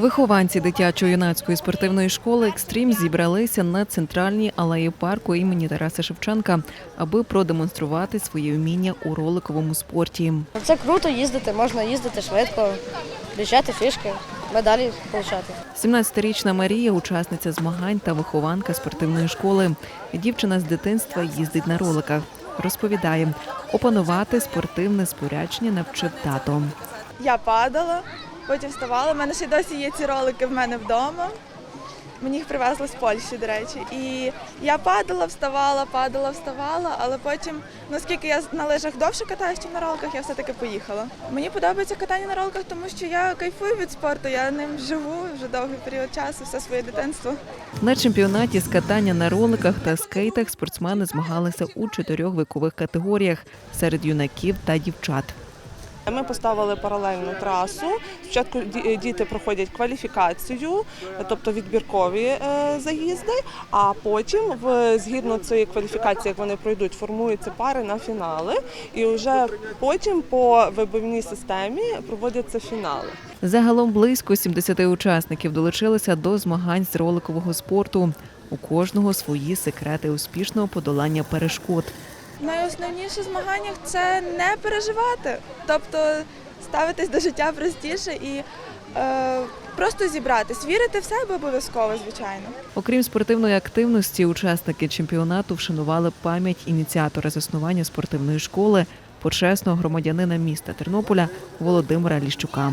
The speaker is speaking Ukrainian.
Вихованці дитячо-юнацької спортивної школи Екстрім зібралися на центральній алеї парку імені Тараса Шевченка, аби продемонструвати свої вміння у роликовому спорті. Це круто їздити, можна їздити швидко, включати фішки, медалі отримати. 17-річна Марія учасниця змагань та вихованка спортивної школи. Дівчина з дитинства їздить на роликах. Розповідає, опанувати спортивне спорядження навчив тато. Я падала, потім вставала. У мене ще досі є ці ролики в мене вдома. Мені їх привезли з Польщі, до речі. І я падала, вставала, падала, вставала, але потім, ну, оскільки я на лижах довше катаюся, ніж на роликах, я все-таки поїхала. Мені подобається катання на роликах, тому що я кайфую від спорту, я ним живу вже довгий період часу, все своє дитинство. На чемпіонаті з катання на роликах та скейтах спортсмени змагалися у чотирьох вікових категоріях серед юнаків та дівчат. Ми поставили паралельну трасу. Спочатку діти проходять кваліфікацію, тобто відбіркові е, заїзди, а потім, згідно цієї кваліфікації, як вони пройдуть, формуються пари на фінали, і вже потім по вибивній системі проводяться фінали. Загалом близько 70 учасників долучилися до змагань з роликового спорту. У кожного свої секрети успішного подолання перешкод. Найосновніше в змаганнях це не переживати, тобто ставитись до життя простіше і е, просто зібратись, вірити в себе обов'язково, звичайно. Окрім спортивної активності, учасники чемпіонату вшанували пам'ять ініціатора заснування спортивної школи, почесного громадянина міста Тернополя Володимира Ліщука.